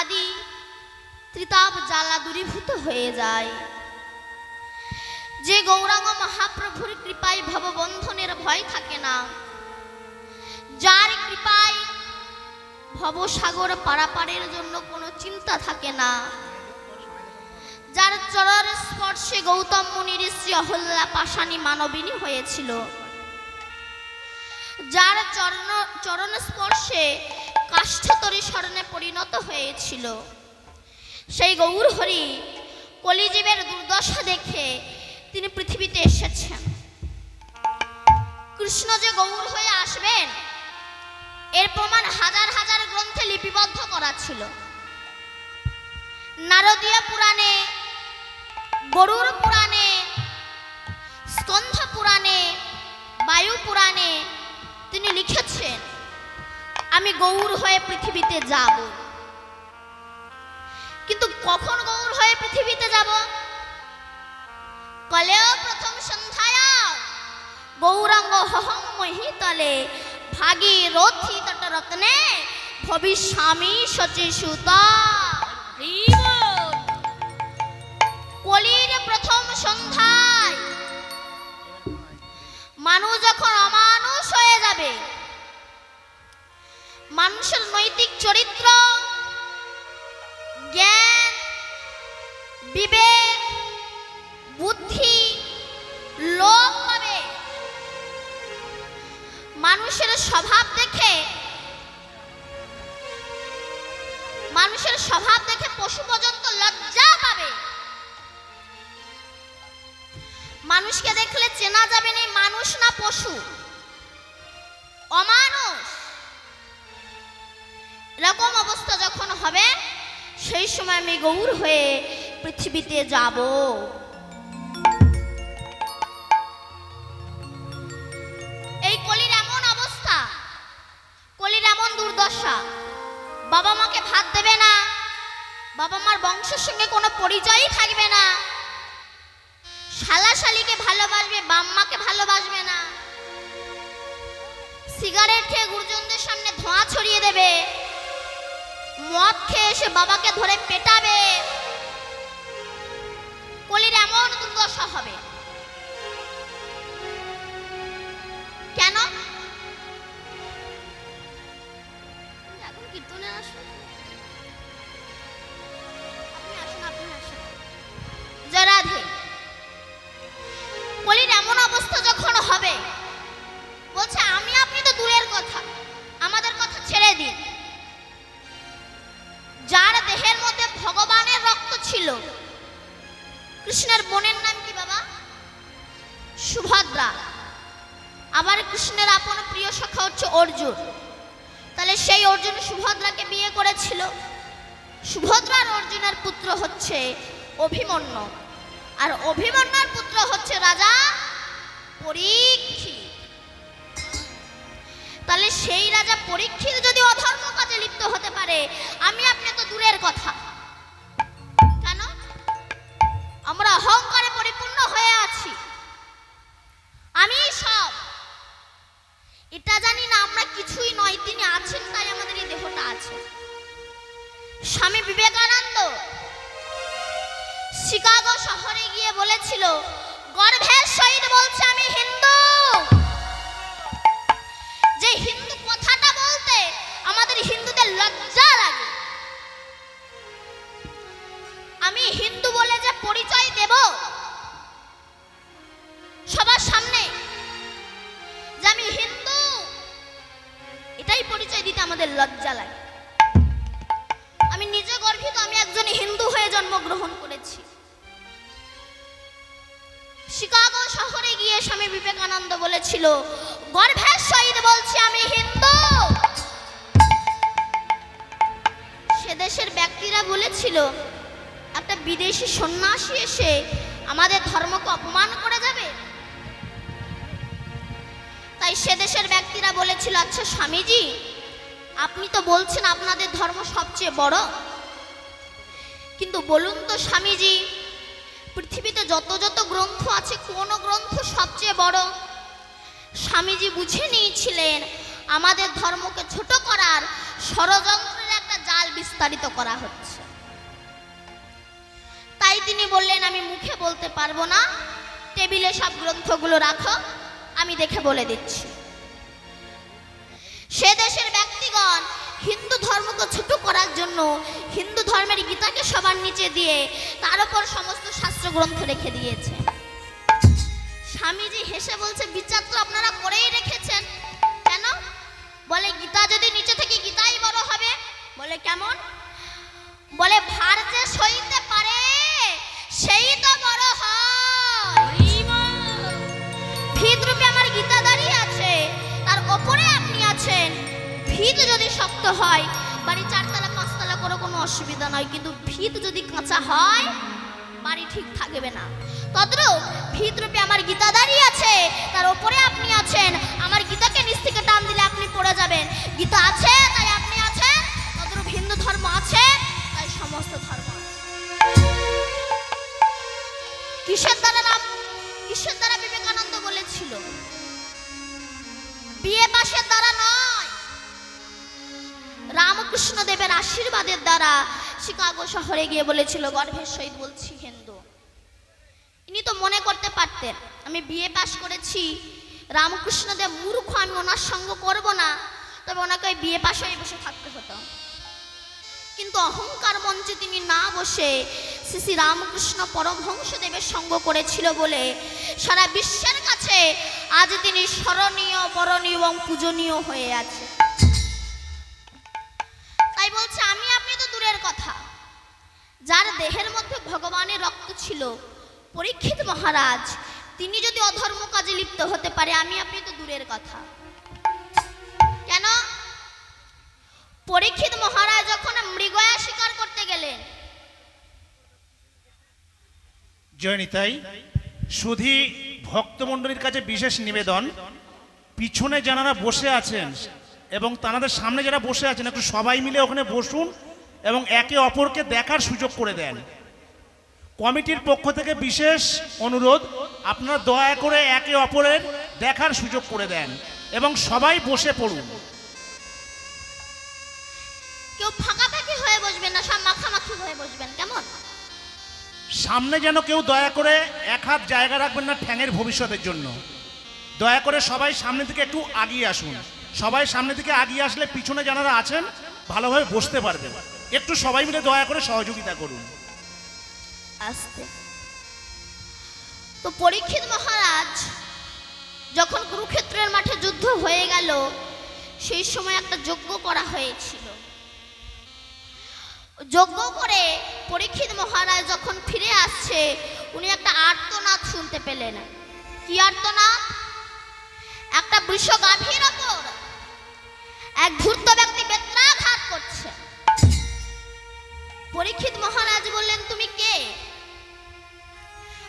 আদি ত্রিতাপ জ্বালা দূরীভূত হয়ে যায়। যে গৌরাঙ্গ মহাপ্রভুর কৃপায় ভববন্ধনের ভয় থাকে না, যার কৃপায় ভবসাগর পারাপারের জন্য কোনো চিন্তা থাকে না। যার চরণ স্পর্শে গৌতম মুনির শ্রী অহল্যা পাশানি মানবিনী হয়েছিল। যার চরণ চরণ স্পর্শে কাষ্ঠতরী স্মরণে পরিণত হয়েছিল। সেই গৌর হরি কলিজীবের দুর্দশা দেখে তিনি পৃথিবীতে এসেছেন। কৃষ্ণ যে গৌর হয়ে আসবেন, এর প্রমাণ হাজার হাজার গ্রন্থে লিপিবদ্ধ করা ছিল। নারদীয় পুরাণে গরুর পুরাণে, স্কন্ধ পুরাণে, বায়ু পুরাণে তিনি লিখেছেন আমি গৌর হয়ে পৃথিবীতে যাব। কিন্তু কখন গৌর হয়ে পৃথিবীতে যাব? কলেও প্রথম সন্ধ্যায় গৌরাঙ্গ হহং মহিতলে রথি তট রত্নে ভবিষ্যামি সচি সুতা। কলির প্রথম সন্ধ্যায় মানুষ যখন অমানুষ চরিত্র সেই সময় আমি গৌর হয়ে পৃথিবীতে যাব। এই কলির এমন অবস্থা, কলির এমন দুর্দশা। বাবা মাকে ভাত দেবে না, বাবা মার বংশের সঙ্গে কোনো পরিচয়ই থাকবে না। শালা শালিকে ভালোবাসবে বাম্মাকে ভালোবাসবে না। সিগারেট খেয়ে গুরুজনদের সামনে ধোঁয়া ছড়িয়ে দেবে। মদ খেয়ে এসে বাবাকে ধরে পেটাবে। কলির এমন দুর্দশা হবে। কেন? এখন কীর্তনে আসুন আপনি আসুন আপনি আসুন। জয় কলির এমন অবস্থা যখন হবে, বলছে, আমি আপনি তো দূরের কথা। কৃষ্ণের বোনের নাম কি বাবা? সুভদ্রা। আবার কৃষ্ণের আপন প্রিয় সখা হচ্ছে অর্জুন। তাহলে সেই অর্জুন সুভদ্রাকে বিয়ে করেছিল। সুভদ্রার অর্জুনের পুত্র হচ্ছে অভিমন্যু। আর অভিমন্যার পুত্র হচ্ছে রাজা পরীক্ষিত। তাহলে সেই রাজা পরীক্ষিত যদি অধর্ম কাজে লিপ্ত হতে পারে, আমি আপনি তো দূরের কথা। হয়ে জন্মগ্রহণ করেছি। শিকাগো শহরে গিয়ে স্বামী বিবেকানন্দ বলেছিল গর্ভের সহিত বলছি আমি হিন্দু। সে দেশের ব্যক্তিরা বলেছিল, একটা বিদেশি সন্ন্যাসী এসে আমাদের ধর্মকে অপমান করে যাবে? তাই সে দেশের ব্যক্তিরা বলেছিল আচ্ছা স্বামীজি, আপনি তো বলছেন আপনাদের ধর্ম সবচেয়ে বড়। কিন্তু বলুন তো স্বামীজি, পৃথিবীতে যত যত গ্রন্থ আছে, কোন গ্রন্থ সবচেয়ে বড়? স্বামীজি বুঝে নিয়েছিলেন, আমাদের ধর্মকে ছোট করার ষড়যন্ত্রের একটা জাল বিস্তারিত করা হচ্ছে। তাই তিনি বললেন, আমি মুখে বলতে পারব না, টেবিলে সব গ্রন্থগুলো রাখো, আমি দেখে বলে দিচ্ছি। সে দেশের ব্যক্তিগণ হিন্দু ধর্মকে ছোট করার জন্য হিন্দু ধর্মের গীতাকে সবার নিচে দিয়ে তার উপর সমস্ত শাস্ত্র গ্রন্থ রেখে দিয়েছে। স্বামীজি হেসে বলছে, বিচার তো আপনারা করেই রেখেছেন। কেন? বলে, গীতা যদি নিচে থেকে গীতাই বড় হবে, বলে কেমন? বলে, ভার যে সইতে পারে, সেই তো বড় হয়। যদি হয়। বাড়ি চারতলা, পাঁচতলা করে কোনো অসুবিধা নয়, কিন্তু ভিত যদি কাঁচা হয়, বাড়ি ঠিক থাকবে না। তদ্রূপ ভিত রূপে আমার গীতা দাঁড়িয়ে আছে, তার ওপরে আপনি আছেন। আমার গীতাকে নিচ থেকে টান দিলে আপনি পড়ে যাবেন। গীতা আছে, তাই আপনি আছেন। তদ্রূপ হিন্দু ধর্ম আছে, তাই সমস্ত ধর্ম কিসের দ্বারা রাম কিসের দ্বারা বিবেকানন্দ বলেছিল? বিয়ে পাশের দ্বারা নয়। রামকৃষ্ণ দেবের আশীর্বাদের দ্বারা শিকাগো শহরে গিয়ে বলেছিল, গর্ভের সহিত বলছি হিন্দু। ইনি তো মনে করতে পারতেন, আমি বিয়ে পাশ করেছি রামকৃষ্ণ দেব মূর্খ, আমি ওনার সঙ্গ করব না। তবে ওনাকে ওই বিয়ে পাশে বসে থাকতে হতো। কিন্তু অহংকার মঞ্চে তিনি না বসে শ্রী শ্রী রামকৃষ্ণ পরমহংসদেবের সঙ্গ করেছিল বলে সারা বিশ্বের কাছে আজ তিনি স্মরণীয়, বরণীয় এবং পূজনীয় হয়ে আছে। তাই বলছে, আমি আপনি তো দূরের কথা। যার দেহের মধ্যে ভগবানের রক্ত ছিল, পরীক্ষিত মহারাজ, তিনি যদি অধর্ম কাজে লিপ্ত হতে পারে, আমি আপনি তো দূরের কথা। কেন? পরীক্ষিত মহারাজ যখন মৃগয়া শিকার করতে গেলেন। জয়নিতাই সুধী ভক্তমণ্ডলীর কাছে বিশেষ নিবেদন। পিছনে যারা বসে আছেন। এবং তাদের সামনে যারা বসে আছেন একটু সবাই মিলে ওখানে বসুন এবং একে অপরকে দেখার সুযোগ করে দেন। কমিটির পক্ষ থেকে বিশেষ অনুরোধ আপনারা দয়া করে একে অপরের দেখার সুযোগ করে দেন এবং সবাই বসে পড়ুন। কেউ ফাঁকাফাঁকি হয়ে বসবেন না সব মাখামাখি হয়ে বসবেন কেমন? সামনে যেন কেউ দয়া করে এক হাত জায়গা রাখবেন না ঠ্যাঙের ভবিষ্যতের জন্য। দয়া করে সবাই সামনে থেকে একটু আগিয়ে আসুন। সবাই সামনে থেকে আগিয়ে আসলে পিছনে যারা আছেন, ভালোভাবে বসতে পারবেন। একটু সবাই মিলে দয়া করে সহযোগিতা করুন। আসতে। তো পরীক্ষিত মহারাজ, যখন কুরুক্ষেত্রের মাঠে যুদ্ধ হয়ে গেল, সেই সময় একটা যজ্ঞ করা হয়েছিল। যজ্ঞ করে পরীক্ষিত মহারাজ যখন ফিরে আসছে, উনি একটা আর্তনাদ শুনতে পেলেন। কি আর্তনাদ? একটা বৃষ গাভীর ওপর। এক ধূর্ত ব্যক্তি বেত্রাঘাত করছে। পরীক্ষিত মহারাজ বললেন, তুমি কে?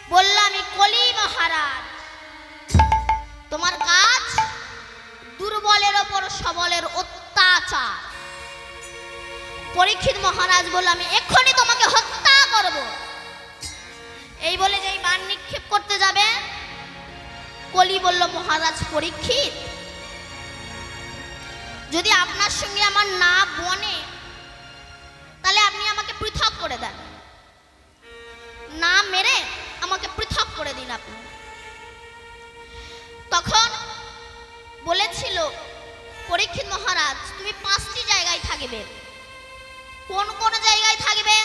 বলল, আমি কলি মহারাজ। তোমার কাজ দুর্বলের ওপর সবলের অত্যাচার। পরীক্ষিত মহারাজ বলল, আমি এক্ষুনি তোমাকে হত্যা করব। এই বলে যেই বান নিক্ষেপ করতে যাবে? কলি বলল, মহারাজ পরীক্ষিত। যদি আপনার সঙ্গে আমার না বনে, তাহলে আপনি আমাকে পৃথক করে দেন। না মেরে আমাকে পৃথক করে দিন আপনি। তখন বলেছিল, পরীক্ষিত মহারাজ, তুমি পাঁচটি জায়গায় থাকবে। কোন কোন জায়গায় থাকবে?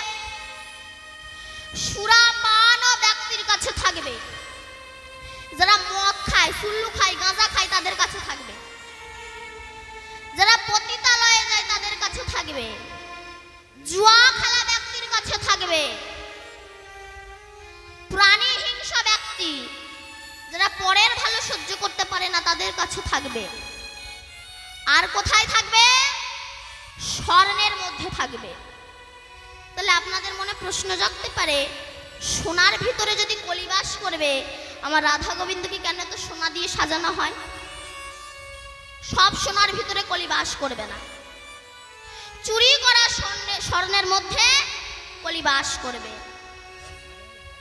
সুরাপান ব্যক্তির কাছে থাকবে। যারা মদ খায়, সুল্লু খায়, গাঁজা খায়, তাদের কাছে থাকবে। থাকবে। জুয়া খেলা ব্যক্তির কাছে থাকবে। প্রাণী হিংসা ব্যক্তি যারা পরের ভালো সহ্য করতে পারে না, তাদের কাছে থাকবে। আর কোথায় থাকবে? স্বর্ণের মধ্যে থাকবে। তাহলে আপনাদের মনে প্রশ্ন জাগতে পারে, সোনার ভিতরে যদি কলিবাস করবে, আমার রাধা গোবিন্দকে কেন তো সোনা দিয়ে সাজানো হয়? সব সোনার ভিতরে কলিবাস করবে না। চুরি করা স্বর্ণে- স্বর্ণের মধ্যে কলি বাস করবে।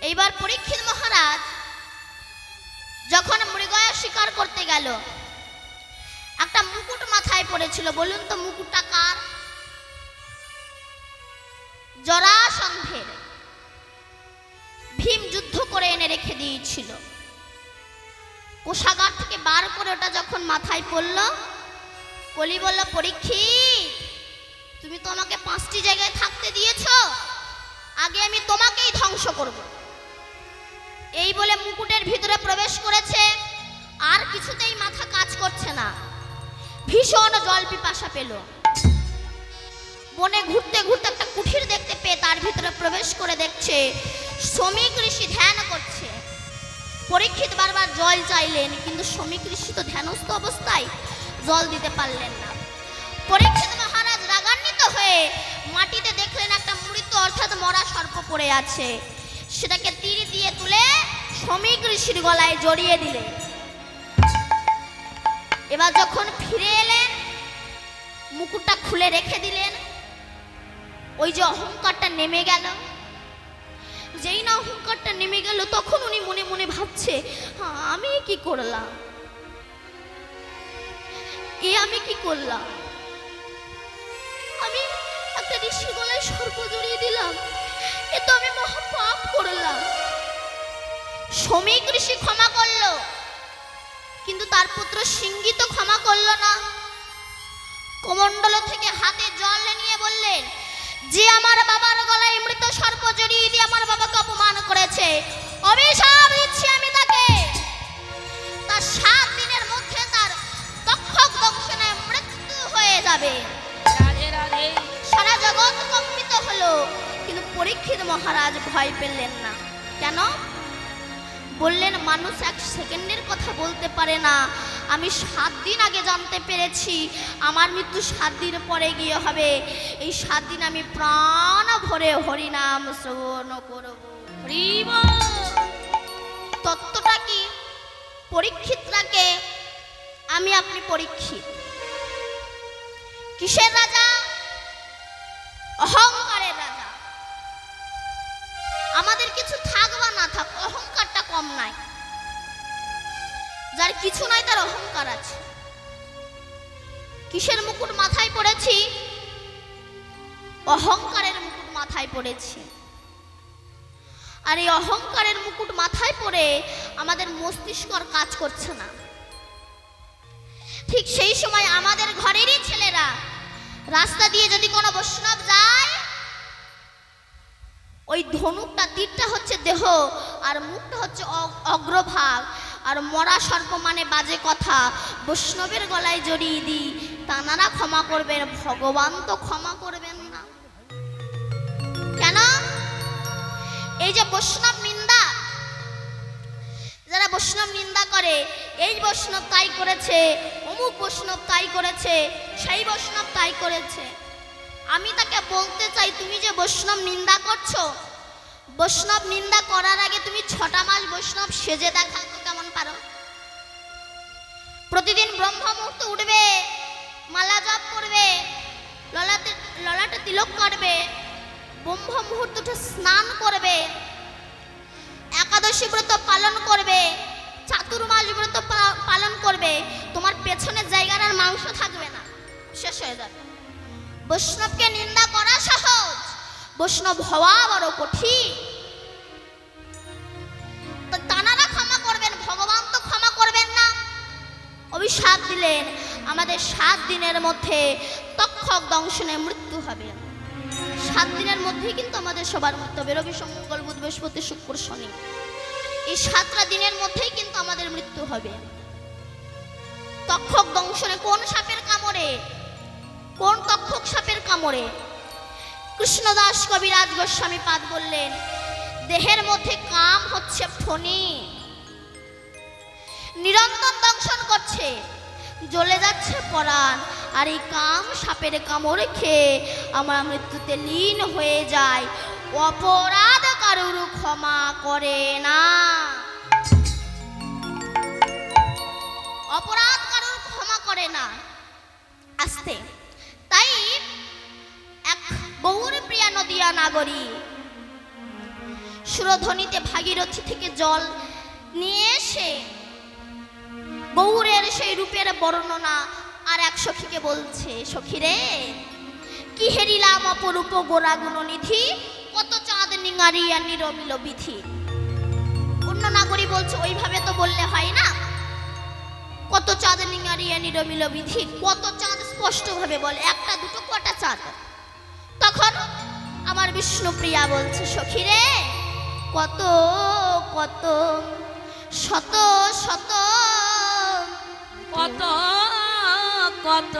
এইবার পরীক্ষিত মহারাজ যখন মৃগয়া শিকার করতে গেল, একটা মুকুট মাথায় পড়েছিল। বলুন তো মুকুটটা কার? জরাসন্ধের। ভীম যুদ্ধ করে এনে রেখে দিয়েছিল। কোষাগার থেকে বার করে ওটা যখন মাথায় পড়ল, কলি বলল, পরীক্ষিত তুমি তো আমাকে পাঁচটি জায়গায় থাকতে দিয়েছ। আগে আমি তোমাকেই ধ্বংস করব। এই বলে মুকুটের ভিতরে প্রবেশ করেছে। আর কিছুতেই মাথা কাজ করছে না। ভীষণ জল পিপাসা পেল। বনে ঘুরতে ঘুরতে একটা কুঠির দেখতে পেয়ে তার ভিতরে প্রবেশ করে দেখছে, শ্রমিক ঋষি ধ্যান করছে। পরীক্ষিত বারবার জল চাইলেন, কিন্তু শ্রমিক ঋষি তো ধ্যানস্থ অবস্থায় জল দিতে পারলেন না। পরীক্ষিত হয়ে মাটিতে দেখলেন একটা মৃত অর্থাৎ মরা সর্প পড়ে আছে। সেটাকে তীর দিয়ে তুলে শ্রমিক ঋষির গলায় জড়িয়ে দিলেন। এবার যখন ফিরে এলেন মুকুটটা খুলে রেখে দিলেন। ওই যে অহংকারটা নেমে গেল। যেই না অহংকারটা নেমে গেল তখন উনি মনে মনে ভাবছে "হ্যাঁ, আমি কি করলাম? এ আমি কি করলাম? আমি একটা ঋষির গলায় সর্প জড়িয়ে দিলাম। এ তো আমি মহা পাপ করলাম। শ্রমিক ঋষি ক্ষমা করল, কিন্তু তার পুত্র সিঙ্গি তো ক্ষমা করল না। কমণ্ডল থেকে হাতে জল নিয়ে বললেন, যে আমার বাবার গলায় মৃত সর্প জড়িয়ে দিয়ে আমার বাবাকে অপমান করেছে, অভিশাপ দিচ্ছি আমি তাকে। তার সাত দিনের মধ্যে তার তক্ষক দংশনে মৃত্যু হয়ে যাবে। সারা জগৎ কম্পিত হলো কিন্তু পরীক্ষিত মহারাজ ভয় পেলেন না। কেন? বললেন মানুষ এক সেকেন্ডের কথা বলতে পারে না। আমি সাত দিন আগে জানতে পেরেছি আমার মৃত্যু সাত দিন পরে গিয়ে হবে। এই সাত দিন আমি প্রাণ ভরে হরিনাম শ্রবণ করব। তত্ত্বটা কি? পরীক্ষিতটাকে আমি আপনি পরীক্ষিত। কিসের রাজা? অহংকারের রাজা। আমাদের কিছু থাক বা না থাক, অহংকারটা কম নাই। যার কিছু নাই, তার অহংকার আছে। কিসের মুকুট মাথায় পড়েছি? অহংকারের মুকুট মাথায় পড়েছি। আর এই অহংকারের মুকুট মাথায় পড়ে আমাদের মস্তিষ্ক আর কাজ করছে না। ঠিক সেই সময় আমাদের ঘরেরই ছেলেরা রাস্তা দিয়ে যদি কোনো বৈষ্ণব যায়, ওই ধনুকটা তীরটা হচ্ছে দেহ, আর মুখটা হচ্ছে অগ্রভাগ। আর মরা সর্প মানে বাজে কথা। বৈষ্ণবের গলায় জড়িয়ে দিই তানারা ক্ষমা করবেন, ভগবান তো ক্ষমা করবেন না। কেন? এই যে বৈষ্ণব নিন্দা যারা বৈষ্ণব নিন্দা করে, এই বৈষ্ণব তাই করেছে, অমুক বৈষ্ণব তাই করেছে, সেই বৈষ্ণব তাই করেছে। আমি তাকে বলতে চাই, তুমি যে বৈষ্ণব নিন্দা করছ, বৈষ্ণব নিন্দা করার আগে তুমি ছটা মাস বৈষ্ণব সেজে দেখা কেমন পারো? প্রতিদিন ব্রহ্ম মুহূর্ত উঠবে, মালা জপ করবে ললাতে ললাটে তিলক করবে ব্রহ্ম মুহূর্তটা স্নান করবে একাদশী ব্রত পালন করবে চাতুর্মাস ব্রত পালন করবে, তোমার পেছনের জায়গার আর মাংস থাকবে না। শেষ হয়ে যাবে। বৈষ্ণবকে নিন্দা করা সহজ, বৈষ্ণব হওয়া বড় কঠিন। তানারা ক্ষমা করবেন, ভগবান তো ক্ষমা করবেন না। অভিশাপ দিলেন, আমাদের সাত দিনের মধ্যে তক্ষক দংশনে মৃত্যু হবে। সাত দিনের মধ্যেই কিন্তু আমাদের সবার মৃত্যু হবে। রবি মঙ্গল বুধ বৃহস্পতি, শুক্র, শনি। এই সাতটা দিনের মধ্যেই কিন্তু আমাদের মৃত্যু হবে। তক্ষক দংশনে কোন সাপের কামড়ে? কোন তক্ষক সাপের কামড়ে? কৃষ্ণদাস কবিরাজ গোস্বামী পাদ বললেন, দেহের মধ্যে কাম হচ্ছে ফণি। নিরন্তর দংশন করছে, জ্বলে যাচ্ছে পরাণ। আর এই কাম সাপের কামড় খেয়ে আমরা মৃত্যুতে লীন হয়ে যায়। অপরাধ কারুর ক্ষমা করে না। অপরাধ কারুর ক্ষমা করে না। আসতে। তাই এক গৌর প্রিয়া নদিয়া নাগরী সুরধ্বনিতে ভাগীরথী থেকে জল নিয়ে এসে গৌরের সেই রূপের বর্ণনা আর এক সখীকে বলছে সখী রে কি হেরিলাম অপরূপ গোরা নিধি? কত চাঁদ নিঙারিয়া নিরমিল বিধি? অন্য নাগরী বলছে, ওইভাবে তো বললে হয় না। কত চাঁদ নিঙারিয়া নিরমিল বিধি? কত চাঁদ স্পষ্টভাবে বলে, একটা দুটো কটা চাঁদ? তখন আমার বিষ্ণুপ্রিয়া বলছে সখী রে কত কত, শত শত, কত কত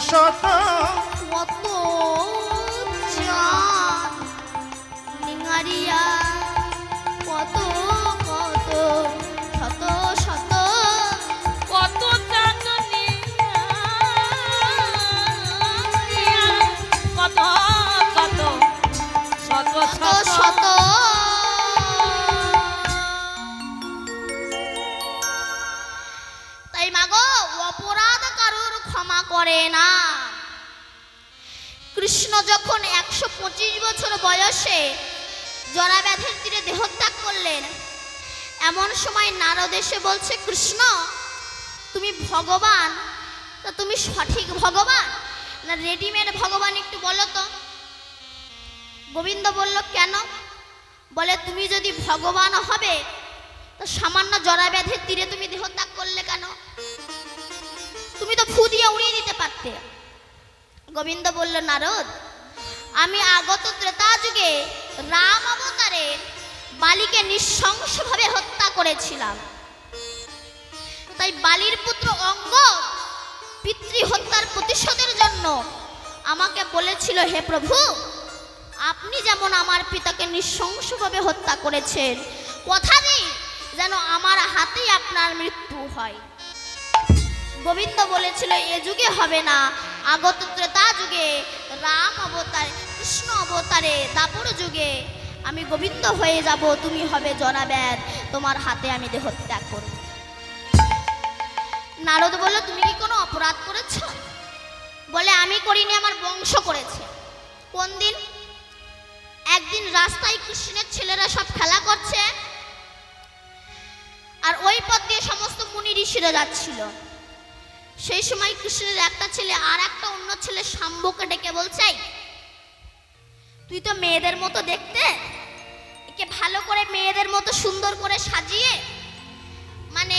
শত কত চাঁদ করে না। কৃষ্ণ যখন একশো পঁচিশ বছর বয়সে জরা জরাব্যাধের তীরে দেহত্যাগ করলেন, এমন সময় নারদ এসে বলছে, কৃষ্ণ, তুমি ভগবান? তা তুমি সঠিক ভগবান? না রেডিমেড ভগবান একটু বলো তো? গোবিন্দ বলল, কেন? বলে, তুমি যদি ভগবান হবে, তো সামান্য জরাব্যাধের তীরে তুমি দেহত্যাগ করলে কেন? তুমি তো ফু দিয়ে উড়িয়ে দিতে পারতে। গোবিন্দ বলল, নারদ, আমি আগত ত্রেতা যুগে রাম অবতারে বালিকে নৃশংসভাবে হত্যা করেছিলাম। তাই বালির পুত্র অঙ্গ পিতৃ হত্যার প্রতিশোধের জন্য আমাকে বলেছিল, হে প্রভু, আপনি যেমন আমার পিতাকে নৃশংসভাবে হত্যা করেছেন, কথা দিই যেন আমার হাতেই আপনার মৃত্যু হয়। গোবিন্দ বলেছিল, এ যুগে হবে না। আগত ত্রেতা যুগে, রাম অবতারে, কৃষ্ণ অবতারে, দাপর যুগে, আমি গোবিন্দ হয়ে যাব, তুমি হবে জরাব্যাদ তোমার হাতে আমি দেহ ত্যাগ করব। নারদ বলল, তুমি কি কোনো অপরাধ করেছ? বলে, আমি করিনি, আমার বংশ করেছে। কোন দিন? একদিন রাস্তায় কৃষ্ণের ছেলেরা সব খেলা করছে, আর ওই পথ দিয়ে সমস্ত মুনি ঋষিরা যাচ্ছিল। সেই সময় কৃষ্ণের একটা ছেলে আর একটা অন্য ছেলে শাম্বকে ডেকে বলছে "এই, তুই তো মেয়েদের মতো দেখতে। একে ভালো করে মেয়েদের মতো সুন্দর করে সাজিয়ে মানে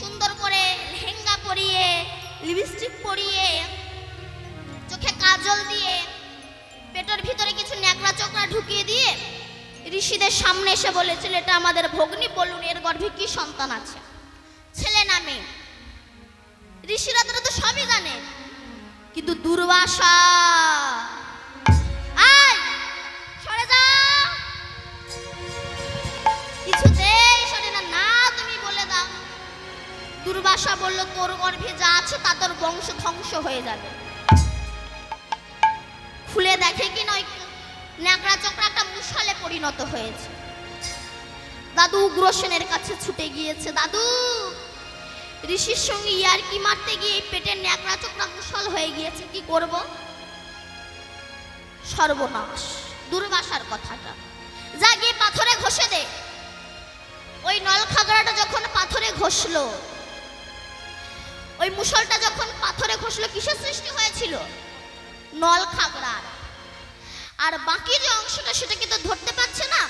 সুন্দর করে লেহেঙ্গা পরিয়ে লিপস্টিক পরিয়ে চোখে কাজল দিয়ে পেটের ভিতরে কিছু ন্যাকড়া চোকড়া ঢুকিয়ে দিয়ে ঋষিদের সামনে এসে বলেছিল এটা আমাদের ভগ্নী বলুন এর গর্ভে কি সন্তান আছে? ছেলে না মেয়ে? ঋষিরা তারা তো সবই জানে। কিন্তু দুর্বাসা দুর্বাসা বলল, তোর গর্ভে যা আছে তা তোর বংশ ধ্বংস হয়ে যাবে। খুলে দেখে কি নয়, ন্যাকড়া চকড়া একটা মুশালে পরিণত হয়েছে। দাদু উগ্রসেনের কাছে ছুটে গিয়েছে। দাদু! ঋষির সঙ্গে ইয়ার কি মারতে গিয়ে পেটের ন্যাকড়া চোকড়া মুসল হয়ে গিয়েছে, কি করব? সর্বনাশ, দুর্বাসার কথাটা। যা গিয়ে পাথরে ঘষে দে। ওই নলখাগড়াটা যখন পাথরে ঘষলো, ওই মুসলটা যখন পাথরে ঘষলো, কিসের সৃষ্টি হয়েছিল? নল খাগড়ার আর বাকি যে অংশটা, সেটাকে তো ধরতে পারছে না,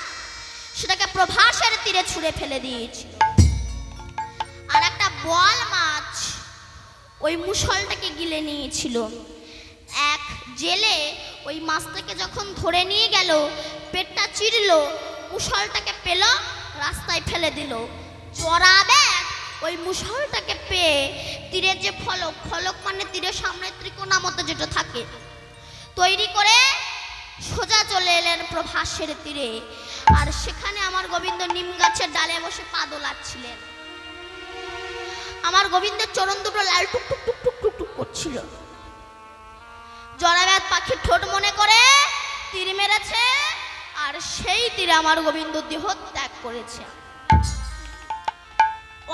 সেটাকে প্রভাসের তীরে ছুঁড়ে ফেলে দিয়েছিল আর একটা বল মাছ ওই মুসলটাকে গিলে নিয়েছিল। এক জেলে ওই মাছটাকে যখন ধরে নিয়ে গেল, পেটটা চিরল মুসলটাকে পেল, রাস্তায় ফেলে দিল। চড়াবে ওই মুসলটাকে পেয়ে তীরের যে ফলক ফলক মানে তীরের সামনে ত্রিকোণা মতো যেটা থাকে, তৈরি করে সোজা চলে এলেন প্রভাসের তীরে। আর সেখানে আমার গোবিন্দ নিম গাছের ডালে বসে পা দোলাচ্ছিলেন। আমার গোবিন্দের চরণ দুটো লাল টুক টুক টুক টুক টুক টুক করছিল। জরাব্যাত পাখির ঠোঁট মনে করে তীর মেরেছে, আর সেই তীরে আমার গোবিন্দ দেহ ত্যাগ করেছে।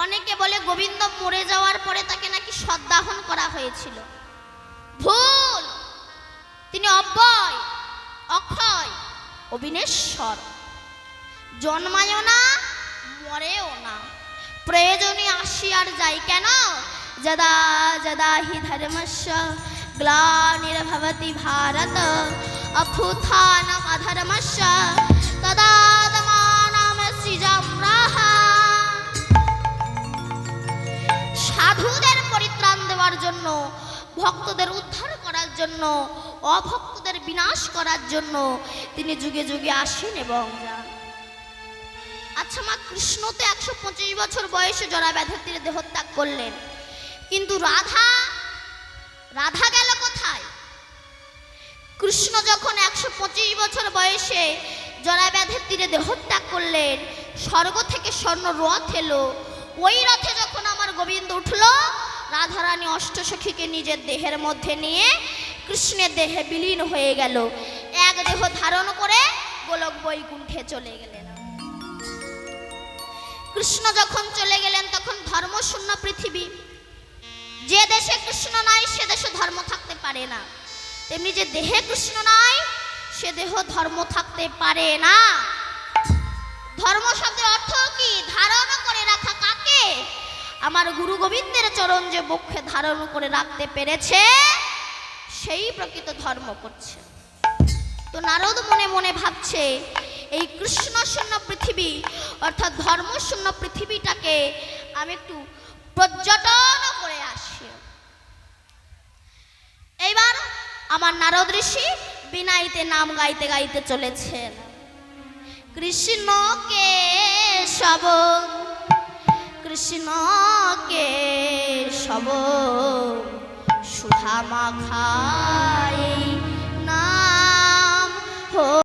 অনেকে বলে গোবিন্দ মরে যাওয়ার পরে তাকে নাকি সদ্দাহন করা হয়েছিল। ভুল! তিনি অব্যয়, অক্ষয়, অবিনেশ্বর। জন্মায়ও না, মরেও না। প্রয়োজনে আসি আর যাই কেন? যদা যদা হি ধর্মস্য গ্লানির্ভবতি ভারত অভ্যুত্থানম অধর্মস্য তদাত্মানাম সৃজম্রাহ সাধুদের পরিত্রাণ দেওয়ার জন্য, ভক্তদের উদ্ধার করার জন্য, অভক্তদের বিনাশ করার জন্য তিনি যুগে যুগে আসেন এবং যান। আচ্ছা মা কৃষ্ণ তো একশো পঁচিশ বছর বয়সে জরা ব্যাধের তীরে দেহত্যাগ করলেন। কিন্তু রাধা রাধা গেল কোথায়? কৃষ্ণ যখন একশো পঁচিশ বছর বয়সে জরা ব্যাধের তীরে দেহত্যাগ করলেন, স্বর্গ থেকে স্বর্ণ রথ এলো। ওই রথে যখন আমার গোবিন্দ উঠল, রাধারানী অষ্টসখীকে নিজের দেহের মধ্যে নিয়ে কৃষ্ণের দেহে বিলীন হয়ে গেল। এক দেহ ধারণ করে গোলক বৈকুণ্ঠে চলে গেলেন। কৃষ্ণ যখন চলে গেলেন, তখন ধর্মশূন্য পৃথিবী। যে দেশে কৃষ্ণ নাই, সে দেশে ধর্ম থাকতে পারে না। তেমনি যে দেহে কৃষ্ণ নাই, সে দেহ ধর্ম থাকতে পারে না। ধর্ম শব্দের অর্থ কি? ধারণ করে রাখা কাকে? আমার গুরু গোবিন্দের চরণ যে বক্ষে ধারণ করে রাখতে পেরেছে, সেই প্রকৃত ধর্ম করছে। তো নারদ মনে মনে ভাবছে এই কৃষ্ণ শূন্য পৃথিবী, অর্থাৎ ধর্ম শূন্য পৃথিবীটাকে আমি একটু পর্যটন করে আসি। এইবার আমার নারদ ঋষি বিনাইতে নাম গাইতে গাইতে চলেছেন কৃষ্ণ কে সব কৃষ্ণ কে সব সুধা মাখাই